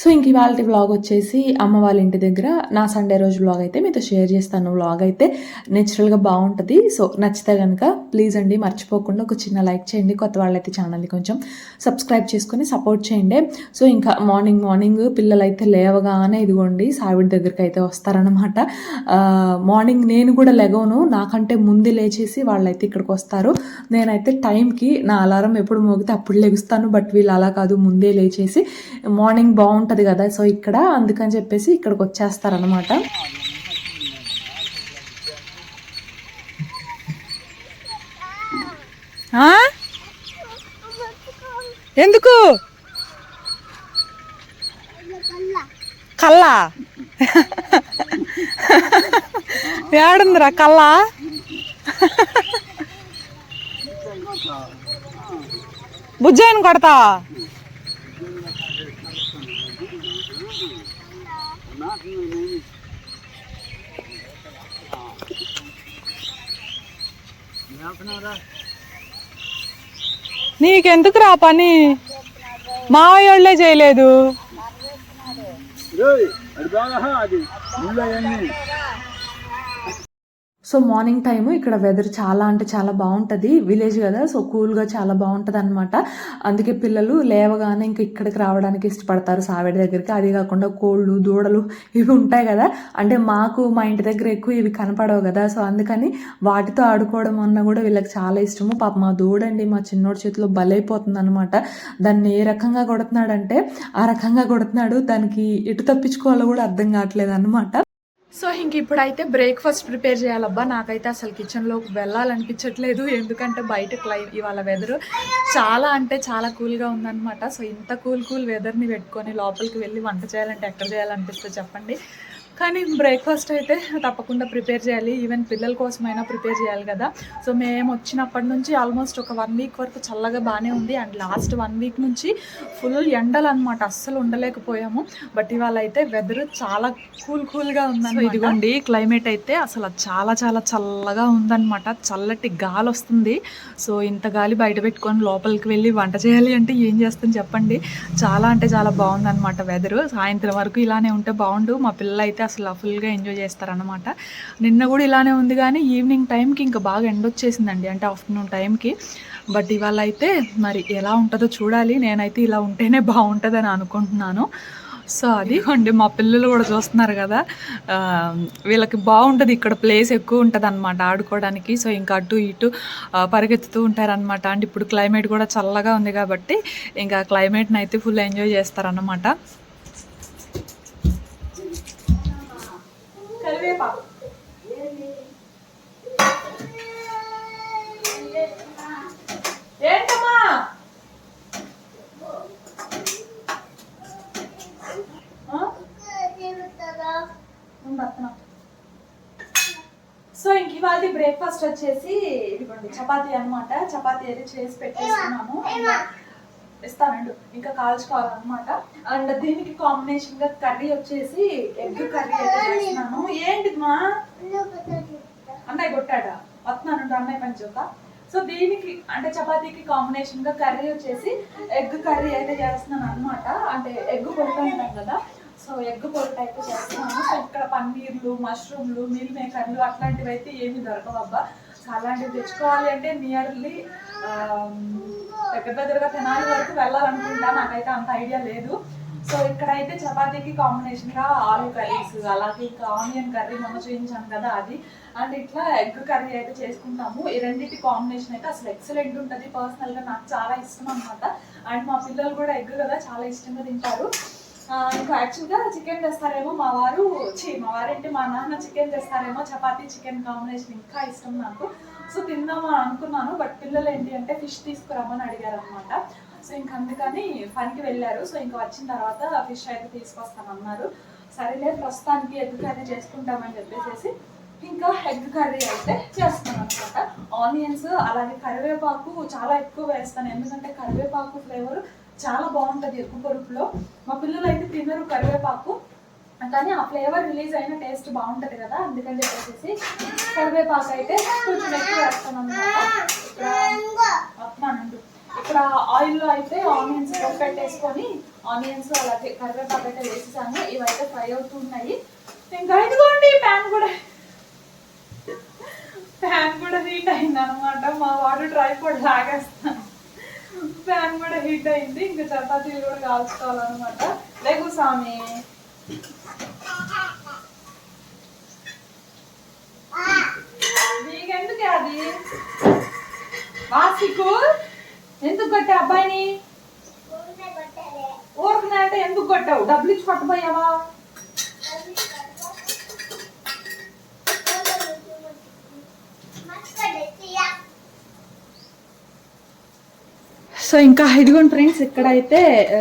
So ఇంక ఇవాళ vlog వచ్చేసి అమ్మ వాళ్ళ ఇంటి దగ్గర నా సండే రోజు వ్లాగ్ అయితే మీతో షేర్ చేస్తాను. వ్లాగ్ అయితే నేచురల్గా బాగుంటుంది. సో నచ్చితే కనుక ప్లీజ్ అండి మర్చిపోకుండా ఒక చిన్న లైక్ చేయండి. కొత్త వాళ్ళైతే ఛానల్ని కొంచెం సబ్స్క్రైబ్ చేసుకొని సపోర్ట్ చేయండి. సో ఇంకా మార్నింగ్ మార్నింగ్ పిల్లలు అయితే లేవగానే ఇదిగోండి సావిడి దగ్గరికి అయితే వస్తారనమాట మార్నింగ్ నేను కూడా లెగవను. నాకంటే ముందు లేచేసి వాళ్ళైతే ఇక్కడికి వస్తారు. నేనైతే టైంకి నా అలారం ఎప్పుడు మోగితే అప్పుడు లెగుస్తాను. బట్ వీళ్ళు అలా కాదు ముందే లేచేసి మార్నింగ్ బాగుంటుంది. కదా. సో ఇక్కడ అందుకని చెప్పేసి ఇక్కడికి వచ్చేస్తారనమాట ఎందుకు? కల్లా? ఏడుందిరా కల్లా? బుజ్జాయిని కొడతా నీకెందుకు రా పని? మావయ్యోళ్ళే చేయలేదు. సో మార్నింగ్ టైము ఇక్కడ వెదర్ చాలా అంటే చాలా బాగుంటుంది. విలేజ్ కదా సో కూల్గా చాలా బాగుంటుంది అనమాట అందుకే పిల్లలు లేవగానే ఇంకా ఇక్కడికి రావడానికి ఇష్టపడతారు సావిడి దగ్గరికి. అది కాకుండా కోళ్ళు దూడలు ఇవి ఉంటాయి కదా. అంటే మాకు మా ఇంటి దగ్గర ఎక్కువ ఇవి కనపడవు కదా. సో అందుకని వాటితో ఆడుకోవడం అన్న కూడా వీళ్ళకి చాలా ఇష్టము. పాప మా దూడండి మా చిన్నోడి చేతిలో బలైపోతుంది అనమాట దాన్ని ఏ రకంగా కొడుతున్నాడంటే ఆ రకంగా కొడుతున్నాడు. దానికి ఎటు తప్పించుకోవాలో కూడా అర్థం కావట్లేదు అనమాట సో ఇంక ఇప్పుడైతే బ్రేక్ఫాస్ట్ ప్రిపేర్ చేయాలబ్బా. నాకైతే అసలు కిచెన్లోకి వెళ్ళాలనిపించట్లేదు. ఎందుకంటే బయట క్లై ఇవాళ వెదర్ చాలా అంటే చాలా కూల్గా ఉందన్నమాట. సో ఇంత కూల్ కూల్ వెదర్ని పెట్టుకొని లోపలికి వెళ్ళి వంట చేయాలంటే ఎక్కడ చేయాలనిపిస్తే చెప్పండి. కానీ బ్రేక్ఫాస్ట్ అయితే తప్పకుండా ప్రిపేర్ చేయాలి. ఈవెన్ పిల్లల కోసమైనా ప్రిపేర్ చేయాలి కదా. సో మేము వచ్చినప్పటి నుంచి ఆల్మోస్ట్ ఒక వన్ వీక్ వరకు చల్లగా బాగానే ఉంది. అండ్ లాస్ట్ వన్ వీక్ నుంచి ఫుల్ ఎండలు అనమాట అస్సలు ఉండలేకపోయాము. బట్ ఇవాళ అయితే వెదర్ చాలా కూల్ కూల్గా ఉందని ఇదిగోండి క్లైమేట్ అయితే అసలు చాలా చాలా చల్లగా ఉందన్నమాట. చల్లటి గాలి వస్తుంది. సో ఇంత గాలి బయట పెట్టుకొని లోపలికి వెళ్ళి వంట చేయాలి అంటే ఏం చేస్తుంది చెప్పండి. చాలా అంటే చాలా బాగుందన్నమాట వెదరు. సాయంత్రం వరకు ఇలానే ఉంటే బాగుండు. మా పిల్లలు అయితే అసలు ఫుల్గా ఎంజాయ్ చేస్తారనమాట నిన్న కూడా ఇలానే ఉంది కానీ ఈవినింగ్ టైంకి ఇంకా బాగా ఎండ వచ్చేసిందండి. అంటే ఆఫ్టర్నూన్ టైంకి బట్ ఇవాళ అయితే మరి ఎలా ఉంటుందో చూడాలి. నేనైతే ఇలా ఉంటేనే బాగుంటుందని అనుకుంటున్నాను. సో అది అండి మా పిల్లలు కూడా చూస్తున్నారు కదా. వీళ్ళకి బాగుంటుంది. ఇక్కడ ప్లేస్ ఎక్కువ ఉంటుంది అనమాట ఆడుకోవడానికి. సో ఇంకా అటు ఇటు పరిగెత్తుతూ ఉంటారనమాట అండ్ ఇప్పుడు క్లైమేట్ కూడా చల్లగా ఉంది కాబట్టి ఇంకా క్లైమేట్ని అయితే ఫుల్ ఎంజాయ్ చేస్తారన్నమాట. కరివేపాకు ఏంటమ్మా సో ఇంక ఇవాళ బ్రేక్ఫాస్ట్ వచ్చేసి ఇదిగోండి చపాతీ అన్నమాట. చపాతీ అయితే చేసి పెట్టేస్తున్నాము ఇస్తానండు. ఇంకా కాల్చుకోవాలన్నమాట అండ్ దీనికి కాంబినేషన్గా కర్రీ వచ్చేసి ఎగ్ కర్రీ అయితే చేస్తున్నాను. ఏంటి మా అన్నయ్య కొట్టాడా? వస్తున్నాను అన్నయ్య పని చూద్దా? సో దీనికి అంటే చపాతీకి కాంబినేషన్గా కర్రీ వచ్చేసి ఎగ్ కర్రీ అయితే చేస్తున్నాను అన్నమాట. అంటే ఎగ్ పొట్టు కదా. సో ఎగ్ పొట్టు అయితే చేస్తున్నాను. సో ఇక్కడ పన్నీర్లు మష్రూమ్లు మీల్ మేకర్లు అట్లాంటివి అయితే ఏమి దొరకవబ్బా. సో అలాంటివి తెచ్చుకోవాలి అంటే నియర్లీ దగ్గర దగ్గరగా తెనాలి వరకు వెళ్ళాలనుకుంటా నాకైతే అంత ఐడియా లేదు. సో ఇక్కడైతే చపాతీకి కాంబినేషన్గా ఆలు కర్రీస్ అలాగే ఇంకా ఆనియన్ కర్రీ మొన్న చూపించాను కదా అది. అండ్ ఇట్లా ఎగ్ కర్రీ అయితే చేసుకుంటాము. ఈ రెండింటి కాంబినేషన్ అయితే అసలు ఎక్సలెంట్ ఉంటుంది. పర్సనల్గా నాకు చాలా ఇష్టం అనమాట అండ్ మా పిల్లలు కూడా ఎగ్ కదా చాలా ఇష్టంగా తింటారు. ఇంకా యాక్చువల్గా చికెన్ తెస్తారేమో మా వారు ఛీ మా వారంటే మా నాన్న చికెన్ తెస్తారేమో చపాతీ చికెన్ కాంబినేషన్ ఇంకా ఇష్టం నాకు. సో తిందామా అనుకున్నాను బట్ పిల్లలు ఏంటి అంటే ఫిష్ తీసుకురమ్మని అడిగారు అనమాట సో ఇంక అందుకని పనికి వెళ్ళారు. సో ఇంకా వచ్చిన తర్వాత ఫిష్ అయితే తీసుకొస్తామన్నారు. సరేలే ప్రస్తుతానికి ఎగ్ కర్రీ చేసుకుంటామని చెప్పేసి ఇంకా ఎగ్ కర్రీ అయితే చేస్తాను అనమాట ఆనియన్స్ అలాగే కరివేపాకు చాలా ఎక్కువ వేస్తాను. ఎందుకంటే కరివేపాకు ఫ్లేవర్ చాలా బాగుంటుంది ఎగ్గు పొరుపులో. మా పిల్లలు అయితే తినరు కరివేపాకు. కానీ ఆ ఫ్లేవర్ రిలీజ్ అయిన టేస్ట్ బాగుంటుంది కదా అందుకని చెప్పేసి కరివేపాకు అయితే కొంచెం ఎక్కువ వేస్తాను అనమాట ఇక్కడ ఆయిల్లో అయితే ఆనియన్స్ పెట్టేసుకొని ఆనియన్స్ అలాగే కరివేపాకు అయితే వేసేసాను. ఇవైతే ఫ్రై అవుతున్నాయి. ఇంకా ఇదిగోండి ప్యాన్ కూడా. ప్యాన్ కూడా హీట్ అయింది అనమాట మా వాడు ట్రైపాడ్ లాగేస్తాను ప్యాన్ కూడా హీట్ అయింది. ఇంకా చపాతీలు కూడా కాల్చుకోవాలన్నమాట. లేకు స్వామి. నీకెందుకే అది? వాసికు ఎందుకు కొట్టే అబ్బాయిని? ఊరుకున్నా అంటే ఎందుకు కొట్టావు? డబ్బులు ఇచ్చి కొట్టబోయావా? సో ఇంకా ఇదిగోండి ఫ్రెండ్స్ ఇక్కడైతే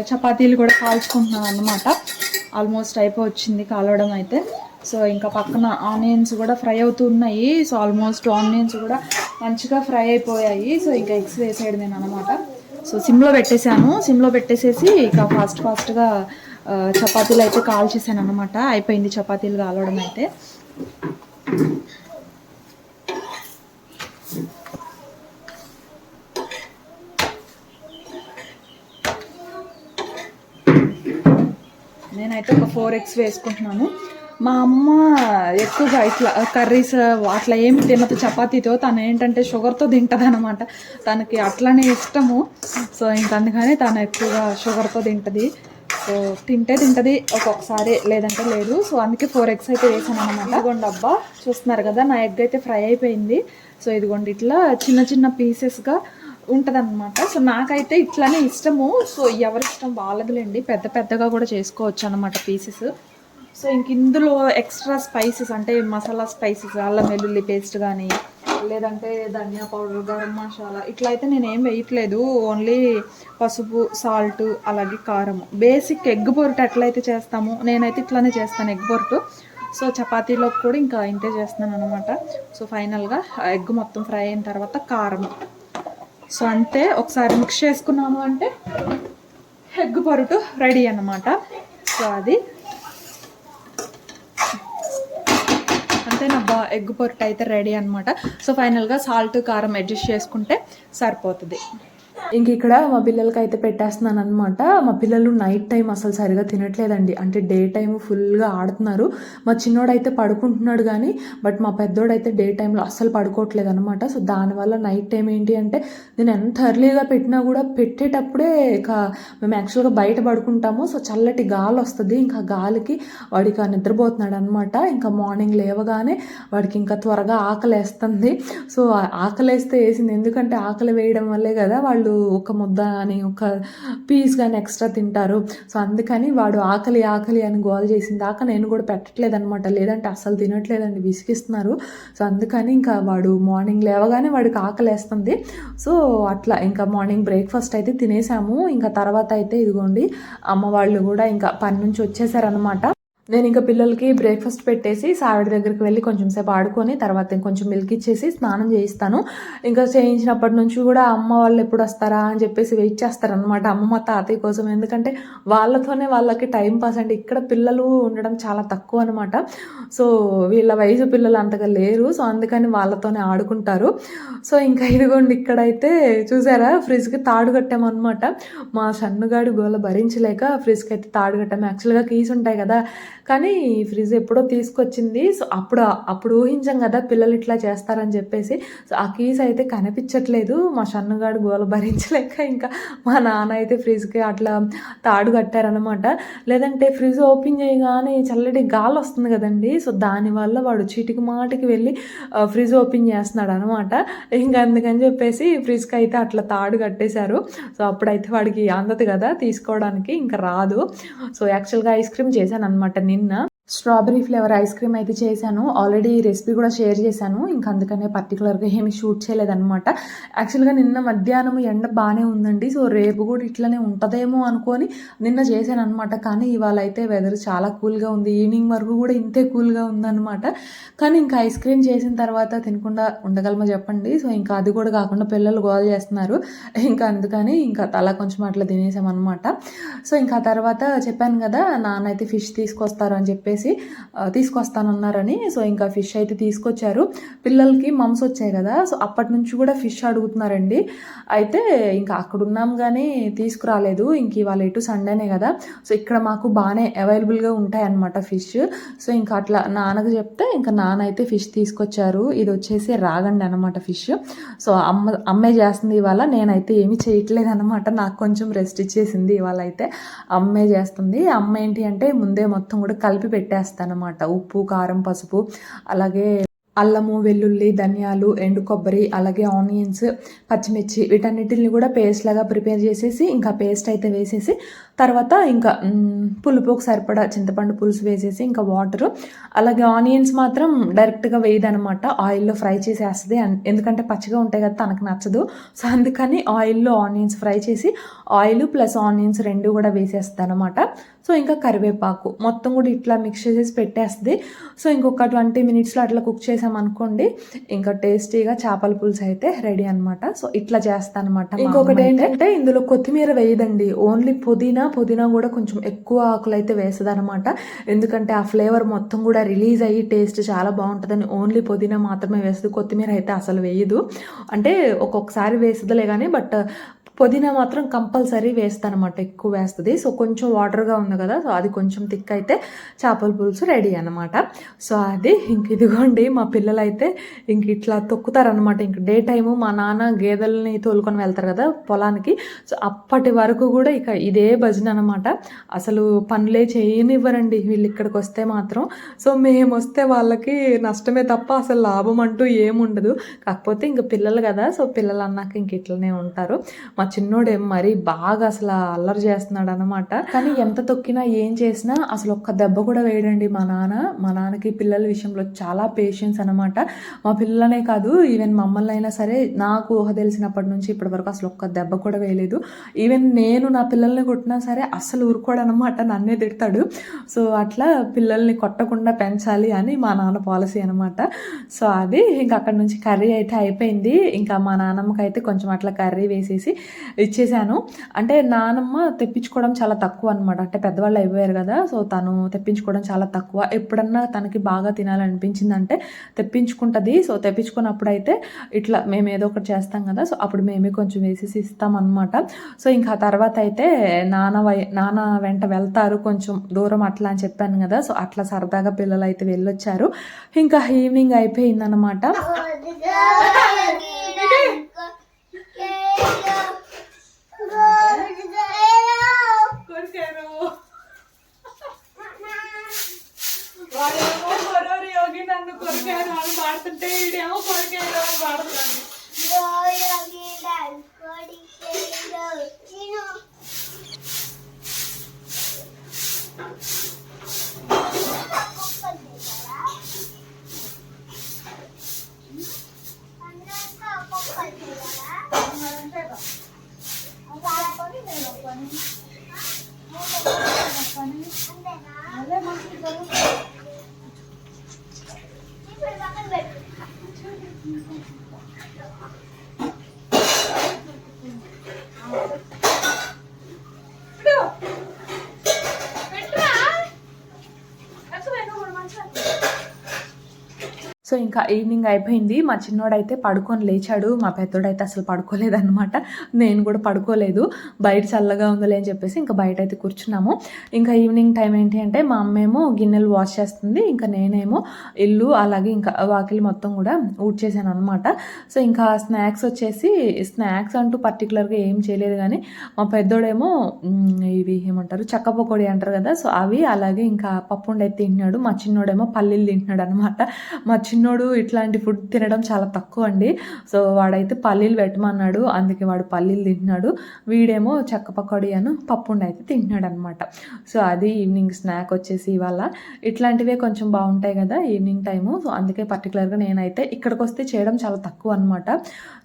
చపాతీలు కూడా కాల్చుకుంటున్నాను అనమాట ఆల్మోస్ట్ అయిపోవచ్చింది కాలవడం అయితే. సో ఇంకా పక్కన ఆనియన్స్ కూడా ఫ్రై అవుతున్నాయి. సో ఆల్మోస్ట్ ఆనియన్స్ కూడా మంచిగా ఫ్రై అయిపోయాయి. సో ఇంకా ఎగ్స్ వేసేయడం నేను అనమాట సో సిమ్లో పెట్టేశాను. సిమ్లో పెట్టేసేసి ఇక ఫాస్ట్ ఫాస్ట్గా చపాతీలు అయితే కాల్చేసాను అనమాట అయిపోయింది చపాతీలు కాలవడం అయితే. నేనైతే ఒక ఫోర్ ఎగ్స్ వేసుకుంటున్నాను. మా అమ్మ ఎక్కువగా ఇట్లా కర్రీస్ అట్లా ఏమి తినదు చపాతీతో. తను ఏంటంటే షుగర్తో తింటుంది అనమాట తనకి అట్లనే ఇష్టము. సో ఇంకా అందుకని తను ఎక్కువగా షుగర్తో తింటుంది. సో తింటే తింటది ఒక్కొక్కసారి లేదంటే లేదు. సో అందుకే ఫోర్ ఎగ్స్ అయితే వేసాను అనమాట ఇదిగోండి అబ్బా. చూస్తున్నారు కదా నా ఎగ్ అయితే ఫ్రై అయిపోయింది. సో ఇదిగోండి ఇట్లా చిన్న చిన్న పీసెస్గా ఉంటదన్నమాట. సో నాకైతే ఇట్లానే ఇష్టము. సో ఎవరి ఇష్టం వాళ్ళదిలేండి. పెద్ద పెద్దగా కూడా చేసుకోవచ్చు అనమాట పీసెస్. సో ఇంక ఇందులో ఎక్స్ట్రా స్పైసెస్ అంటే మసాలా స్పైసెస్ అల్లం వెల్లుల్లి పేస్ట్ కానీ లేదంటే ధనియా పౌడర్ గరం మసాలా ఇట్లా అయితే నేను ఏం వేయట్లేదు. ఓన్లీ పసుపు సాల్ట్ అలాగే కారం. బేసిక్ ఎగ్ పొరటు ఎట్లయితే చేస్తామో నేనైతే ఇట్లానే చేస్తాను ఎగ్ బొరుటు. సో చపాతీలోకి కూడా ఇంకా ఇంతే చేస్తున్నాను అనమాట సో ఫైనల్గా ఎగ్ మొత్తం ఫ్రై అయిన తర్వాత కారం. సో అంతే ఒకసారి మిక్స్ చేసుకున్నాము అంటే ఎగ్ పరుటు రెడీ అన్నమాట. సో అది. అంతేనబ్బా ఎగ్ పొరుటు అయితే రెడీ అనమాట సో ఫైనల్గా సాల్ట్ కారం అడ్జస్ట్ చేసుకుంటే సరిపోతుంది. ఇంక ఇక్కడ మా పిల్లలకి అయితే పెట్టేస్తున్నాను అనమాట మా పిల్లలు నైట్ టైం అసలు సరిగా తినట్లేదండి. అంటే డే టైం ఫుల్గా ఆడుతున్నారు. మా చిన్నోడు అయితే పడుకుంటున్నాడు కానీ బట్ మా పెద్దోడైతే డే టైంలో అస్సలు పడుకోవట్లేదు అనమాట సో దానివల్ల నైట్ టైం ఏంటి అంటే నేను ఎంత ఎర్లీగా పెట్టినా కూడా పెట్టేటప్పుడే ఇక మేము యాక్చువల్గా బయట పడుకుంటాము. సో చల్లటి గాలి వస్తుంది. ఇంకా గాలికి వాడికి ఆ నిద్రపోతున్నాడు అనమాట ఇంకా మార్నింగ్ లేవగానే వాడికి ఇంకా త్వరగా ఆకలి వేస్తుంది సో ఆకలి వేస్తే వేసింది. ఎందుకంటే ఆకలి వేయడం వల్లే కదా వాళ్ళు ఒక ముద్ద అని ఒక పీస్ కానీ ఎక్స్ట్రా తింటారు. సో అందుకని వాడు ఆకలి ఆకలి అని గోల చేసిన దాకా నేను కూడా పెట్టట్లేదు అనమాట లేదంటే అసలు తినట్లేదండి విసిగిస్తున్నారు. సో అందుకని ఇంకా వాడు మార్నింగ్ లేవగానే వాడికి ఆకలి వేస్తుంది సో అట్లా ఇంకా మార్నింగ్ బ్రేక్ఫాస్ట్ అయితే తినేసాము. ఇంకా తర్వాత అయితే ఇదిగోండి అమ్మ వాళ్ళు కూడా ఇంకా పని నుంచి వచ్చేసారనమాట నేను ఇంకా పిల్లలకి బ్రేక్ఫాస్ట్ పెట్టేసి సావిడి దగ్గరికి వెళ్ళి కొంచెం సేపు ఆడుకొని తర్వాత ఇంకొంచెం మిల్క్ ఇచ్చేసి స్నానం చేయిస్తాను. ఇంకా చేయించినప్పటి నుంచి కూడా అమ్మ వాళ్ళు ఎప్పుడు వస్తారా అని చెప్పేసి వెయిట్ చేస్తారనమాట అమ్మ మా తాతయ్య కోసం ఎందుకంటే వాళ్ళతోనే వాళ్ళకి టైం పాస్ అండి ఇక్కడ పిల్లలు ఉండడం చాలా తక్కువ అనమాట సో వీళ్ళ వయసు పిల్లలు అంతగా లేరు. సో అందుకని వాళ్ళతోనే ఆడుకుంటారు. సో ఇంకా ఇదిగోండి ఇక్కడైతే చూసారా ఫ్రిడ్జ్కి తాడు కట్టామన్నమాట. మా సన్నుగాడు గోల భరించలేక ఫ్రిడ్జ్కి అయితే తాడు కట్టాము. యాక్చువల్గా కీస్ ఉంటాయి కదా కానీ ఈ ఫ్రిడ్జ్ ఎప్పుడో తీసుకొచ్చింది. సో అప్పుడు అప్పుడు ఊహించాం కదా పిల్లలు ఇట్లా చేస్తారని చెప్పేసి. సో ఆ కీస్ అయితే కనిపించట్లేదు. మా సన్నుగాడు గోల భరించలేక ఇంకా మా నాన్న అయితే ఫ్రిడ్జ్కి అట్లా తాడు కట్టారనమాట లేదంటే ఫ్రిడ్జ్ ఓపెన్ చేయగానే చల్లటి గాలి వస్తుంది కదండి. సో దానివల్ల వాడు చీటికి మాటికి వెళ్ళి ఫ్రిడ్జ్ ఓపెన్ చేస్తున్నాడు అనమాట ఇంకా అందుకని చెప్పేసి ఫ్రిడ్జ్కి అయితే అట్లా తాడు కట్టేశారు. సో అప్పుడైతే వాడికి అందదు కదా తీసుకోవడానికి ఇంకా రాదు. సో యాక్చువల్గా ఐస్ క్రీమ్ చేశాను అనమాట నిన్న స్ట్రాబెరీ ఫ్లేవర్ ఐస్ క్రీమ్ అయితే చేశాను. ఆల్రెడీ రెసిపీ కూడా షేర్ చేశాను. ఇంకా అందుకనే పర్టికులర్గా ఏమి షూట్ చేయలేదన్నమాట. యాక్చువల్గా నిన్న మధ్యాహ్నం ఎండ బాగానే ఉందండి. సో రేపు కూడా ఇట్లనే ఉంటుందేమో అనుకొని నిన్న చేశాను అనమాట కానీ ఇవాళ అయితే వెదర్ చాలా కూల్గా ఉంది. ఈవినింగ్ వరకు కూడా ఇంతే కూల్గా ఉందన్నమాట. కానీ ఇంకా ఐస్ క్రీమ్ చేసిన తర్వాత తినకుండా ఉండగలమో చెప్పండి. సో ఇంకా అది కూడా కాకుండా పిల్లలు గోల్ చేస్తున్నారు. ఇంకా అందుకని ఇంకా తల కొంచెం అట్లా తినేసామన్నమాట. సో ఇంకా తర్వాత చెప్పాను కదా నాన్న అయితే ఫిష్ తీసుకొస్తారు అని చెప్పేసి ఆ, తీసుకొస్తానన్నారని. సో ఇంకా ఫిష్ అయితే తీసుకొచ్చారు. పిల్లలకి మమ్స్ వచ్చాయి కదా. సో అప్పటి నుంచి కూడా ఫిష్ అడుగుతున్నారండి. అయితే ఇంకా అక్కడ ఉన్నాం కానీ తీసుకురాలేదు. ఇంక ఇవాళ ఎటు సండేనే కదా. సో ఇక్కడ మాకు బాగానే అవైలబుల్గా ఉంటాయి అన్నమాట ఫిష్. సో ఇంకా అట్లా నాన్నకు చెప్తే ఇంకా నాన్న అయితే ఫిష్ తీసుకొచ్చారు. ఇది వచ్చేసి రాగండి అనమాట ఫిష్. సో అమ్మ అమ్మే చేస్తుంది ఇవాళ. నేనైతే ఏమీ చేయట్లేదు అనమాట నాకు కొంచెం రెస్ట్ ఇచ్చేసింది ఇవాళ అయితే. అమ్మే చేస్తుంది. అమ్మ ఏంటి అంటే ముందే మొత్తం కూడా కలిపి పెట్టి పెట్టేస్తానమాట. ఉప్పు కారం పసుపు అలాగే అల్లము వెల్లుల్లి ధనియాలు ఎండు కొబ్బరి అలాగే ఆనియన్స్ పచ్చిమిర్చి వీటన్నిటిని కూడా పేస్ట్ లాగా ప్రిపేర్ చేసేసి ఇంకా పేస్ట్ అయితే వేసేసి తర్వాత ఇంకా పులుపుకు సరిపడా చింతపండు పులుసు వేసేసి ఇంకా వాటరు. అలాగే ఆనియన్స్ మాత్రం డైరెక్ట్గా వేయదనమాట. ఆయిల్లో ఫ్రై చేసేస్తుంది. ఎందుకంటే పచ్చిగా ఉంటాయి కదా తనకు నచ్చదు. సో అందుకని ఆయిల్లో ఆనియన్స్ ఫ్రై చేసి ఆయిల్ ప్లస్ ఆనియన్స్ రెండు కూడా వేసేస్తుంది అనమాట సో ఇంకా కరివేపాకు మొత్తం కూడా ఇట్లా మిక్స్ చేసేసి పెట్టేస్తుంది. సో ఇంకొక ట్వంటీ మినిట్స్లో అట్లా కుక్ చేసామనుకోండి ఇంకా టేస్టీగా చేపల పులుసు అయితే రెడీ అనమాట. సో ఇట్లా చేస్తాను అనమాట ఇంకొకటి ఏంటంటే ఇందులో కొత్తిమీర వేయదండి. ఓన్లీ పుదీనా పుదీనా కూడా కొంచెం ఎక్కువ ఆకులు అయితే వేస్తుంది అనమాట ఎందుకంటే ఆ ఫ్లేవర్ మొత్తం కూడా రిలీజ్ అయ్యి టేస్ట్ చాలా బాగుంటుందని ఓన్లీ పుదీనా మాత్రమే వేస్తుంది. కొత్తిమీర అయితే అసలు వేయదు. అంటే ఒక్కొక్కసారి వేస్తుందిలే కానీ బట్ పుదీనా మాత్రం కంపల్సరీ వేస్తాను అనమాట ఎక్కువ వేస్తుంది. సో కొంచెం వాటర్గా ఉంది కదా సో అది కొంచెం థిక్ అయితే చేపల పులుసు రెడీ అనమాట సో అది ఇంక ఇదిగోండి మా పిల్లలు అయితే ఇంక ఇట్లా తొక్కుతారనమాట ఇంక డే టైము మా నాన్న గేదెల్ని తోలుకొని వెళ్తారు కదా పొలానికి. సో అప్పటి వరకు కూడా ఇక ఇదే భజన అనమాట అసలు పనులే చేయనివ్వరండి వీళ్ళు ఇక్కడికి వస్తే మాత్రం. సో మేము వస్తే వాళ్ళకి నష్టమే తప్ప అసలు లాభం అంటూ ఏముండదు. కాకపోతే ఇంక పిల్లలు కదా సో పిల్లలు అన్నాక ఇంక ఇట్లనే ఉంటారు. మా చిన్నోడేం మరీ బాగా అసలు అల్లరి చేస్తున్నాడు అనమాట కానీ ఎంత తొక్కినా ఏం చేసినా అసలు ఒక్క దెబ్బ కూడా వేయడండి మా నాన్న. మా నాన్నకి పిల్లల విషయంలో చాలా పేషెన్స్ అనమాట మా పిల్లలనే కాదు ఈవెన్ మమ్మల్ని అయినా సరే నాకు ఊహ తెలిసినప్పటి నుంచి ఇప్పటి వరకు అసలు ఒక్క దెబ్బ కూడా వేయలేదు. ఈవెన్ నేను నా పిల్లల్ని కొట్టినా సరే అసలు ఊరుకోడు అనమాట నన్నే తిడతాడు. సో అట్లా పిల్లల్ని కొట్టకుండా పెంచాలి అని మా నాన్న పాలసీ అనమాట సో అది ఇంకా అక్కడ నుంచి కర్రీ అయితే అయిపోయింది. ఇంకా మా నాన్నమ్మకి అయితే కొంచెం అట్లా కర్రీ వేసేసి ఇచ్చేసాను. అంటే నానమ్మ తెప్పించుకోవడం చాలా తక్కువ అనమాట అంటే పెద్దవాళ్ళు అయిపోయారు కదా సో తను తెప్పించుకోవడం చాలా తక్కువ. ఎప్పుడన్నా తనకి బాగా తినాలనిపించిందంటే తెప్పించుకుంటుంది. సో తెప్పించుకున్నప్పుడు అయితే ఇట్లా మేము ఏదో ఒకటి చేస్తాం కదా సో అప్పుడు మేమే కొంచెం వేసేసి ఇస్తాం అనమాట సో ఇంకా తర్వాత అయితే నాన్న వై నాన్న వెంట వెళ్తారు కొంచెం దూరం అట్లా అని చెప్పాను కదా సో అట్లా సరదాగా పిల్లలు అయితే వెళ్ళొచ్చారు. ఇంకా ఈవినింగ్ అయిపోయిందనమాట సో ఇంకా ఈవినింగ్ అయిపోయింది. మా చిన్నోడైతే పడుకొని లేచాడు. మా పెద్దోడైతే అసలు పడుకోలేదన్నమాట. నేను కూడా పడుకోలేదు. బయట చల్లగా ఉందలే అని చెప్పేసి ఇంకా బయట అయితే కూర్చున్నాము. ఇంకా ఈవినింగ్ టైం ఏంటి అంటే మా అమ్మేమో గిన్నెలు వాష్ చేస్తుంది. ఇంకా నేనేమో ఇల్లు అలాగే ఇంకా వాకిలి మొత్తం కూడా ఊడ్చేసాను అనమాట సో ఇంకా స్నాక్స్ వచ్చేసి స్నాక్స్ అంటూ పర్టికులర్గా ఏం చేయలేదు కానీ మా పెద్దోడేమో ఇవి ఏమంటారు? చక్క పకోడీ అంటారు కదా? సో అవి అలాగే ఇంకా పప్పు తింటున్నాడు. మా చిన్నోడేమో పల్లీలు తింటున్నాడు అనమాట మా చిన్న చిన్నోడు ఇట్లాంటి ఫుడ్ తినడం చాలా తక్కువ అండి. సో వాడైతే పల్లీలు పెట్టమన్నాడు. అందుకే వాడు పల్లీలు తింటున్నాడు. వీడేమో చెక్క పకోడీ అను పప్పుండి అయితే తింటున్నాడు అనమాట సో అది ఈవినింగ్ స్నాక్ వచ్చేసి ఇవాళ. ఇట్లాంటివే కొంచెం బాగుంటాయి కదా ఈవినింగ్ టైము. సో అందుకే పర్టికులర్గా నేనైతే ఇక్కడికి వస్తే చేయడం చాలా తక్కువ అనమాట.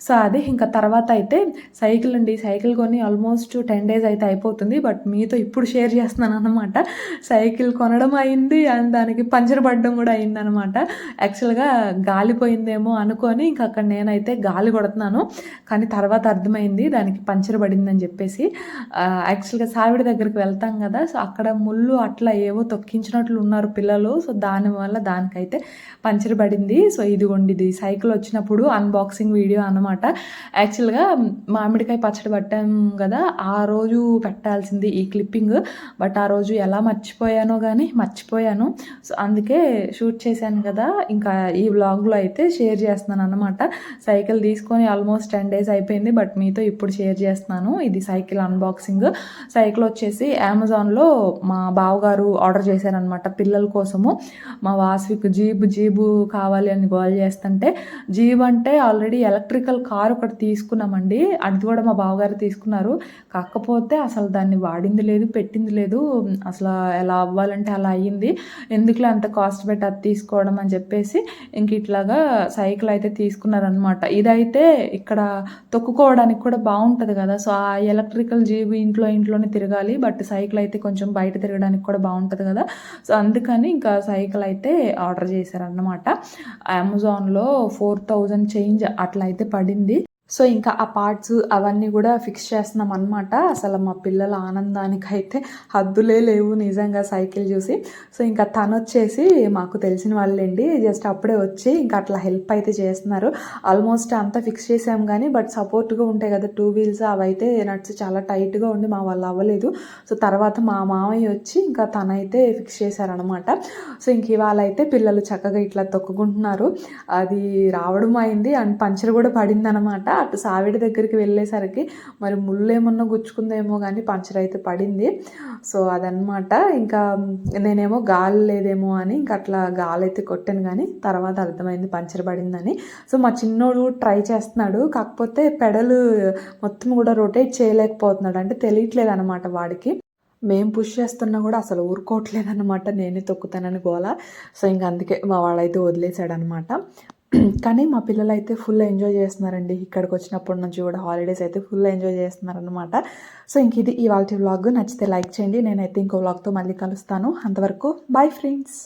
సో అది ఇంకా తర్వాత అయితే సైకిల్ అండి. సైకిల్ కొని ఆల్మోస్ట్ టెన్ డేస్ అయితే అయిపోతుంది. బట్ మీతో ఇప్పుడు షేర్ చేస్తున్నాను అనమాట. సైకిల్ కొనడం అయింది. అండ్ దానికి పంచర్ పడడం కూడా అయిందనమాట. యాక్చువల్గా గాలిపోయిందేమో అనుకొని ఇంక అక్కడ నేనైతే గాలి కొడుతున్నాను. కానీ తర్వాత అర్థమైంది దానికి పంచర్ పడిందని చెప్పేసి. యాక్చువల్గా సావిడి దగ్గరికి వెళ్తాం కదా సో అక్కడ ముళ్ళు అట్లా ఏవో తొక్కించినట్లు ఉన్నారు పిల్లలు. సో దానివల్ల దానికైతే పంచర్ పడింది. సో ఇదిగోండి ఇది సైకిల్ వచ్చినప్పుడు అన్బాక్సింగ్ వీడియో అనమాట యాక్చువల్గా మామిడికాయ పచ్చడి పట్టాం కదా ఆ రోజు పెట్టాల్సింది ఈ క్లిప్పింగ్. బట్ ఆ రోజు ఎలా మర్చిపోయానో కానీ మర్చిపోయాను. సో అందుకే షూట్ చేశాను కదా ఇంకా ఈ వ్లాగ్లో అయితే షేర్ చేస్తున్నాను అనమాట సైకిల్ తీసుకొని ఆల్మోస్ట్ టెన్ డేస్ అయిపోయింది బట్ మీతో ఇప్పుడు షేర్ చేస్తున్నాను. ఇది సైకిల్ అన్బాక్సింగ్ సైకిల్ వచ్చేసి అమెజాన్లో మా బావగారు ఆర్డర్ చేశారనమాట పిల్లల కోసము. మా వాస్విక్ జీబు జీబు కావాలి అని గోల్ చేస్తుంటే జీబ్ అంటే ఆల్రెడీ ఎలక్ట్రికల్ కార్ ఒకటి తీసుకున్నామండి. అది కూడా మా బావగారు తీసుకున్నారు. కాకపోతే అసలు దాన్ని వాడింది లేదు పెట్టింది లేదు. అసలు ఎలా అవ్వాలంటే అలా అయ్యింది. ఎందుకులే అంత కాస్ట్ పెట్టి అది తీసుకోవడం అని చెప్పేసి ఇంక ఇట్లాగా సైకిల్ అయితే తీసుకున్నారనమాట ఇదైతే ఇక్కడ తొక్కుకోవడానికి కూడా బాగుంటుంది కదా సో ఆ ఎలక్ట్రికల్ జీబు ఇంట్లో ఇంట్లోనే తిరగాలి బట్ సైకిల్ అయితే కొంచెం బయట తిరగడానికి కూడా బాగుంటుంది కదా. సో అందుకని ఇంకా సైకిల్ అయితే ఆర్డర్ చేశారనమాట అమెజాన్లో ఫోర్ థౌజండ్ చేంజ్ అట్లా అయితే పడింది. సో ఇంకా ఆ పార్ట్స్ అవన్నీ కూడా ఫిక్స్ చేస్తున్నాం అనమాట అసలు మా పిల్లల ఆనందానికైతే హద్దులే లేవు నిజంగా సైకిల్ చూసి. సో ఇంకా తను వచ్చేసి మాకు తెలిసిన వాళ్ళండి. జస్ట్ అప్పుడే వచ్చి ఇంకా అట్లా హెల్ప్ అయితే చేస్తున్నారు. ఆల్మోస్ట్ అంతా ఫిక్స్ చేసాం కానీ బట్ సపోర్ట్గా ఉంటాయి కదా టూ వీల్స్ అవైతే నట్స్ చాలా టైట్గా ఉండి మా వాళ్ళు అవ్వలేదు. సో తర్వాత మా మామయ్య వచ్చి ఇంకా తనైతే ఫిక్స్ చేశారనమాట సో ఇంక ఇవాళ అయితే పిల్లలు చక్కగా ఇట్లా తొక్కుకుంటున్నారు. అది రావడం అయింది అండ్ పంచర్ కూడా పడింది అనమాట అటు సావిడి దగ్గరికి వెళ్ళేసరికి మరి ముళ్ళు ఏమన్నా గుచ్చుకుందేమో కానీ పంచర్ అయితే పడింది. సో అదనమాట ఇంకా నేనేమో గాలి లేదేమో అని ఇంకా అట్లా గాలి అయితే కొట్టాను కానీ తర్వాత అర్థమైంది పంచర్ పడిందని. సో మా చిన్నోడు ట్రై చేస్తున్నాడు. కాకపోతే పెడలు మొత్తం కూడా రొటేట్ చేయలేకపోతున్నాడు. అంటే తెలియట్లేదు అనమాట వాడికి. మేము పుష్ చేస్తున్నా కూడా అసలు ఊరుకోవట్లేదు అనమాట నేనే తొక్కుతానని గోల. సో ఇంక అందుకే మా వాడైతే వదిలేశాడనమాట కానీ మా పిల్లలు అయితే ఫుల్ ఎంజాయ్ చేస్తున్నారండి. ఇక్కడికి వచ్చినప్పటి నుంచి కూడా హాలిడేస్ అయితే ఫుల్ ఎంజాయ్ చేస్తున్నారనమాట సో ఇంక ఇది ఇవాళ వ్లాగ్. నచ్చితే లైక్ చేయండి. నేనైతే ఇంకో వ్లాగ్తో మళ్ళీ కలుస్తాను. అంతవరకు బాయ్ ఫ్రెండ్స్.